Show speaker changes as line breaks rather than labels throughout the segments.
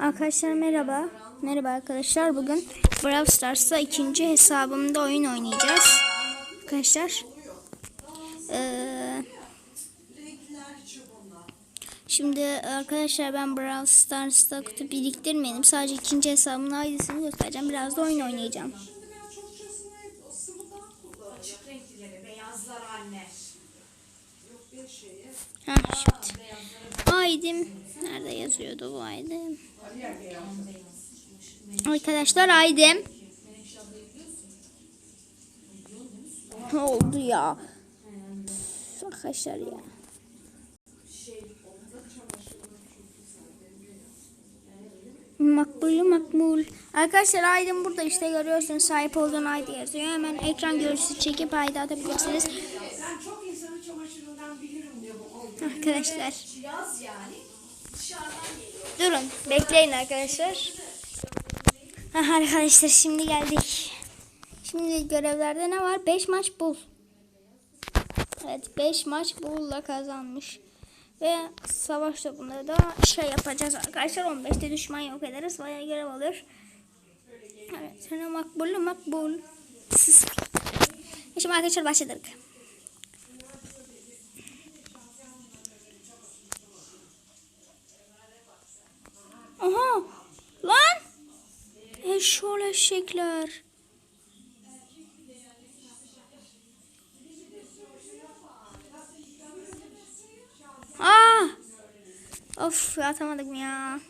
Arkadaşlar merhaba. Merhaba arkadaşlar. Bugün Brawl Stars'ta ikinci hesabımda oyun oynayacağız. Arkadaşlar. Ee, şimdi arkadaşlar ben Brawl Stars'ta kutu biriktirmedim. Sadece ikinci hesabımın ID'sini göstereceğim. Biraz da oyun oynayacağım.
Açık renklileri, beyazlar anne.
Ha şimdi. ID'm nerede yazıyordu bu ID'm? Arkadaşlar ID'm. Ne oldu ya? Arkadaşlar ya. Makbulü makbul. Arkadaşlar ID'm burada işte görüyorsunuz sahip olduğun ID yazıyor. Hemen ekran görüntüsü çekip ID atabilirsiniz.
Ben çok insanı çamaşırından bilirim diyor bu.
Arkadaşlar. Durun bekleyin arkadaşlar. Ha, arkadaşlar şimdi geldik. Şimdi görevlerde ne var? 5 maç bul. Evet 5 maç bulla kazanmış. Ve savaş topunda da şey yapacağız arkadaşlar. 15'te düşman yok ederiz. Bayağı görev olur. Evet sana makbul makbul. Siz. Şimdi arkadaşlar başladık. Aha lan. Eşol eşekler. Aa! Of atamadık ya.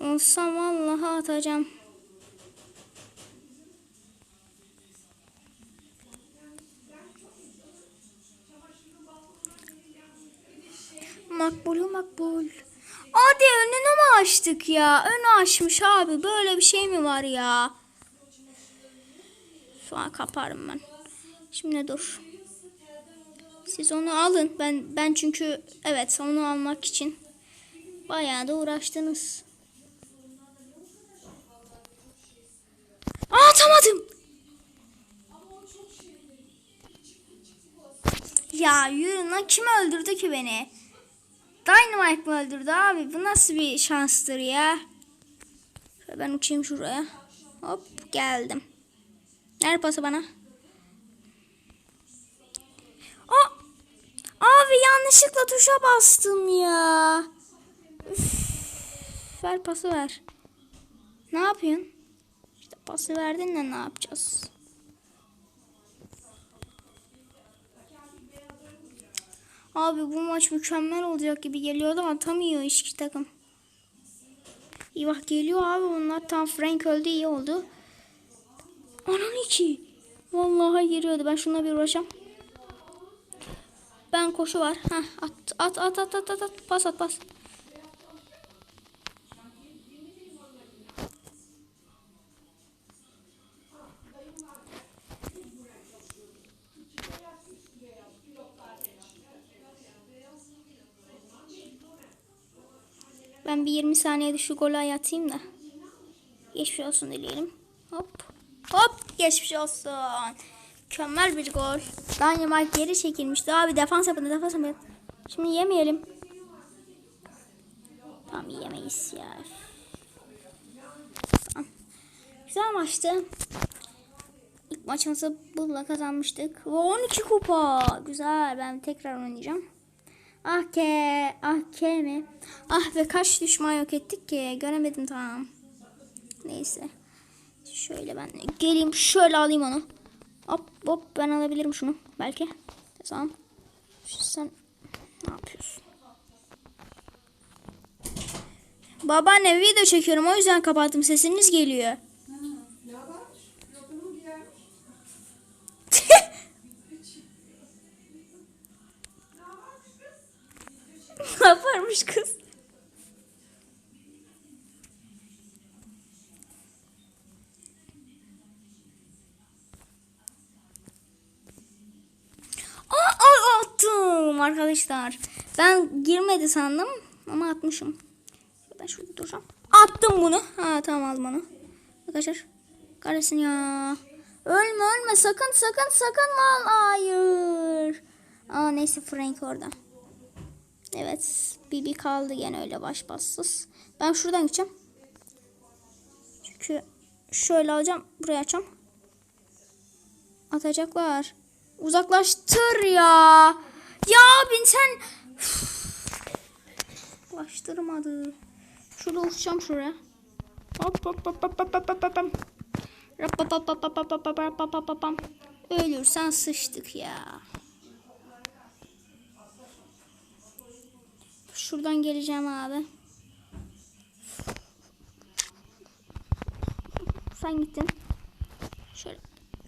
Olsam vallahi atacağım. Makbulü makbul. Hadi önünü mü açtık ya? Önü açmış abi. Böyle bir şey mi var ya? Şu an kaparım ben. Şimdi dur. Siz onu alın. Ben ben çünkü evet onu almak için bayağı da uğraştınız. Atamadım. Ya yürü lan kim öldürdü ki beni? Dynamite mı öldürdü abi? Bu nasıl bir şanstır ya? Ben uçayım şuraya. Hop geldim. Nerede pası bana? Aa! Abi yanlışlıkla tuşa bastım ya. Üf, ver pası ver. Ne yapıyorsun? İşte pası verdin de ne yapacağız? Abi bu maç mükemmel olacak gibi geliyordu ama atamıyor iki takım. İyi bak geliyor abi bunlar tam Frank öldü iyi oldu. Anan iki. Vallahi giriyordu ben şuna bir uğraşacağım. Ben koşu var. Heh, at at at at at at pas at pas. Ben bir 20 saniyede şu golü atayım da. Geçmiş olsun dileyelim. Hop. Hop geçmiş olsun. Mükemmel bir gol. Dynamite geri çekilmişti. Abi defans yapın defans yapın. Şimdi yemeyelim. Tamam yemeyiz ya. Güzel maçtı. İlk maçımızı bulla kazanmıştık. Ve 12 kupa. Güzel. Ben tekrar oynayacağım. Ah ke, ah ke mi? Ah ve kaç düşman yok ettik ki? Göremedim tamam. Neyse. Şöyle ben geleyim şöyle alayım onu. Hop hop ben alabilirim şunu belki. Tamam. Sen ne yapıyorsun? Babaanne video çekiyorum o yüzden kapattım sesiniz geliyor. Yaparmış kız? Aa, attım arkadaşlar. Ben girmedi sandım ama atmışım. Ben şurada duracağım. Attım bunu. Ha tamam aldım onu. Arkadaşlar. Kahretsin ya. Ölme ölme sakın sakın sakın mal. Hayır. Aa neyse Frank orada. Evet. Bibi kaldı gene öyle baş bassız. Ben şuradan gideceğim. Çünkü şöyle alacağım. Buraya açacağım. Atacaklar. Uzaklaştır ya. Ya bin sen. Uzaklaştırmadı. Şurada uçacağım şuraya. Hop. Ölürsen sıçtık ya. Şuradan geleceğim abi. Sen gittin. Şöyle.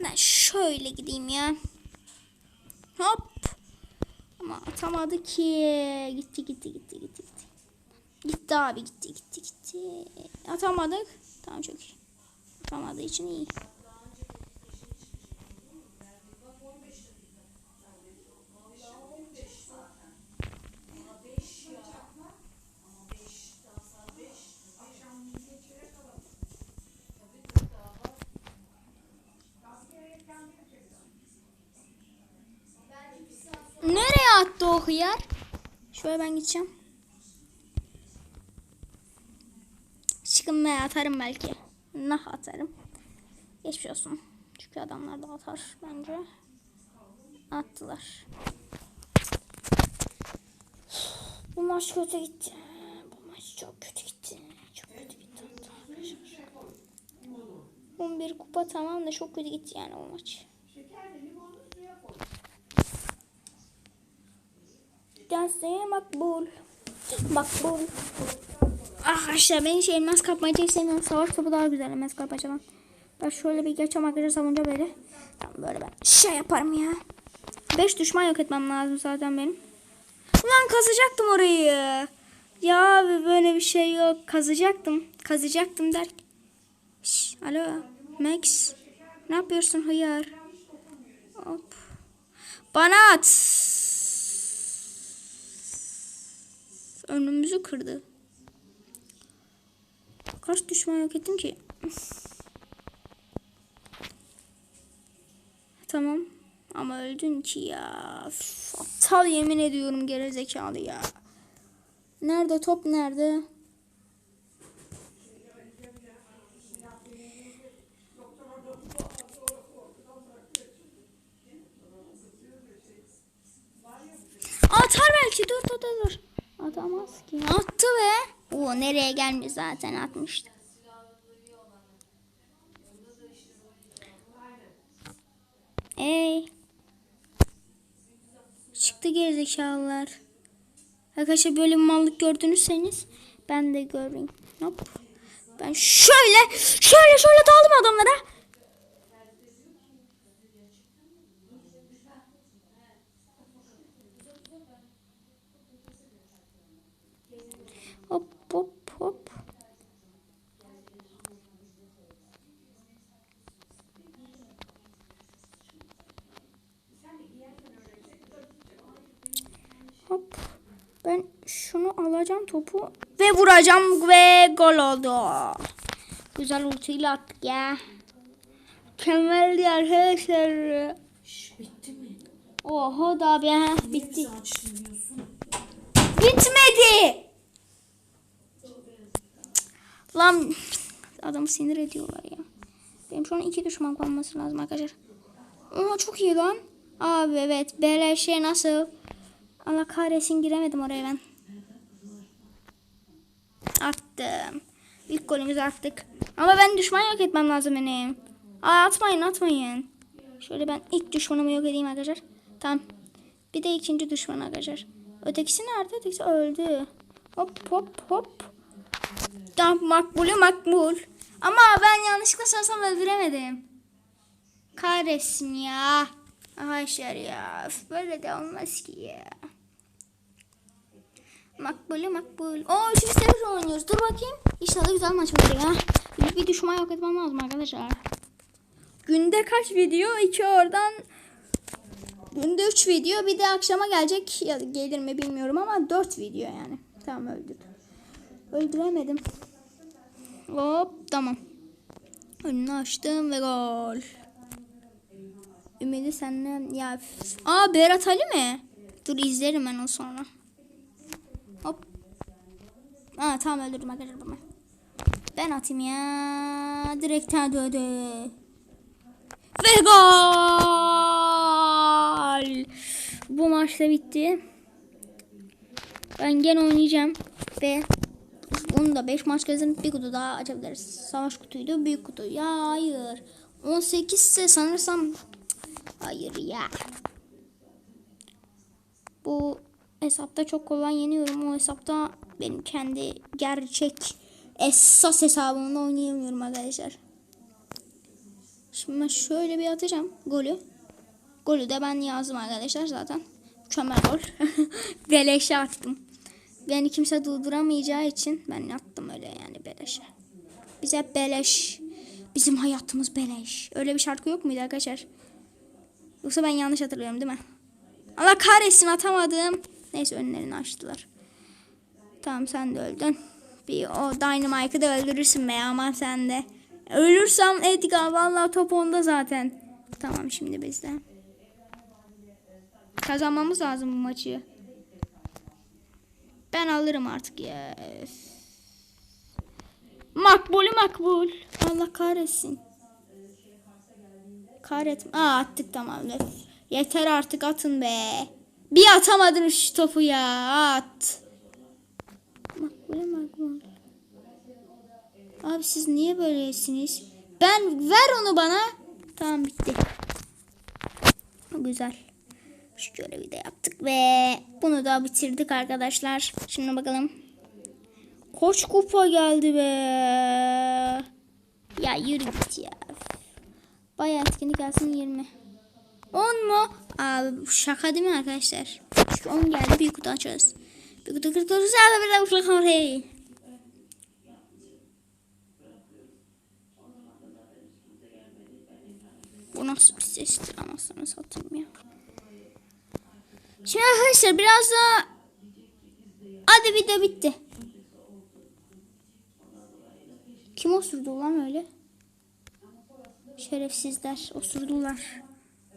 Ben şöyle gideyim ya. Hop. Ama atamadı ki. Gitti gitti gitti gitti gitti. Gitti abi gitti gitti gitti. Atamadık. Tamam çok iyi. Atamadığı için iyi. Nereye attı o hıyar? Şöyle ben gideceğim. Çıkın be atarım belki. Nah atarım. Geçmiş olsun. Çünkü adamlar da atar bence. Attılar. Bu maç kötü gitti. Bu maç çok kötü gitti. Çok kötü gitti hatta arkadaşlar. 11 kupa tamam da çok kötü gitti yani o maç. Gelse makbul. Makbul. Arkadaşlar ben hiç elmas kapmacayı sevmiyorum. Savaş topu daha güzel elmas kapmacadan. Ben şöyle bir geçem arkadaşlar savunca böyle. Tamam böyle ben şey yaparım ya. 5 düşman yok etmem lazım zaten benim. Ulan kazacaktım orayı. Ya abi böyle bir şey yok. Kazacaktım. Kazacaktım der. Şş, alo Max. Ne yapıyorsun hıyar? Hop. Bana at. Önümüzü kırdı. Kaç düşman yok ettim ki? tamam. Ama öldün ki ya. Aptal yemin ediyorum gerizekalı ya. Nerede top nerede? Atar belki dur dur, dur. Atamaz ki. Attı be. O nereye gelmiş zaten atmıştı. Ey. Çıktı gerizekalılar. Arkadaşlar böyle bir mallık gördünüzseniz ben de göreyim. Hop. Ben şöyle şöyle şöyle daldım adamlara. Hop hop hop. Hop. Ben şunu alacağım topu ve vuracağım ve gol oldu. Güzel ultiyle attık ya. Mükemmeldi arkadaşlar.
Şş, bitti mi?
Oho da ha, bitti. Bitmedi. Lan adamı sinir ediyorlar ya. Benim şu an iki düşman kalması lazım arkadaşlar. Oha çok iyi lan. Abi evet beleşe nasıl? Allah kahretsin giremedim oraya ben. Attım. İlk golümüzü attık. Ama ben düşman yok etmem lazım benim. Aa, atmayın atmayın. Şöyle ben ilk düşmanımı yok edeyim arkadaşlar. Tamam. Bir de ikinci düşman arkadaşlar. Ötekisi nerede? Ötekisi öldü. Hop hop hop. Tamam makbulü makbul. Ama ben yanlışlıkla sanırsam öldüremedim. Kahretsin ya. Arkadaşlar ya. Böyle de olmaz ki ya. Makbulü makbul. Oo üçüncü sefer oynuyoruz. Dur bakayım. İnşallah güzel maç olur ya. Büyük bir düşman yok etmem lazım arkadaşlar. Günde kaç video? İki oradan. Günde 3 video. Bir de akşama gelecek. Ya gelir mi bilmiyorum ama 4 video yani. Tamam öldürdüm. Öldüremedim. Hop tamam. Önünü açtım ve gol. Ümidi senden ya. Aa Berat Ali mi? Dur izlerim ben onu sonra. Aa tamam öldürdüm arkadaşlar. Ben atayım ya. Direkten döndü. Ve gol. Bu maç da bitti. Ben gene oynayacağım. Ve bunu da 5 maç kazanıp bir kutu daha açabiliriz. Savaş kutuydu. Büyük kutu. Ya hayır. 18 ise sanırsam hayır ya. Bu hesapta çok kolay yeniyorum. O hesapta benim kendi gerçek esas hesabımda oynayamıyorum arkadaşlar. Şimdi şöyle bir atacağım golü. Golü de ben yazdım arkadaşlar zaten. Mükemmel gol. Beleşe attım. Beni kimse durduramayacağı için ben attım öyle yani beleşe. Bize beleş. Bizim hayatımız beleş. Öyle bir şarkı yok muydu arkadaşlar? Yoksa ben yanlış hatırlıyorum değil mi? Allah kahretsin atamadım. Neyse önlerini açtılar. Tamam sen de öldün. Bir o Dynamite'ı da öldürürsün be aman sen de. Ölürsem Edgar vallahi top onda zaten. Tamam şimdi bizde. Kazanmamız lazım bu maçı. Ben alırım artık ya. Makbulü makbul. Allah kahretsin. Kahretme. Aa attık tamam. Yeter artık atın be. Bir atamadın şu topu ya. At. Abi siz niye böylesiniz? Ben ver onu bana. Tamam bitti. Güzel. Şu görevi de yaptık ve bunu da bitirdik arkadaşlar. Şimdi bakalım. Koç kupa geldi be. Ya yürü git ya. Bayağı etkinlik gelsin 20. 10 mu? Abi şaka değil mi arkadaşlar? Çünkü 10 geldi bir kutu açıyoruz. Bir kutu kırk kutu bir hey. Bu nasıl bir sestir anasını satayım ya. Şimdi arkadaşlar biraz daha Hadi video bitti. Kim osurdu lan öyle? Şerefsizler osurdular.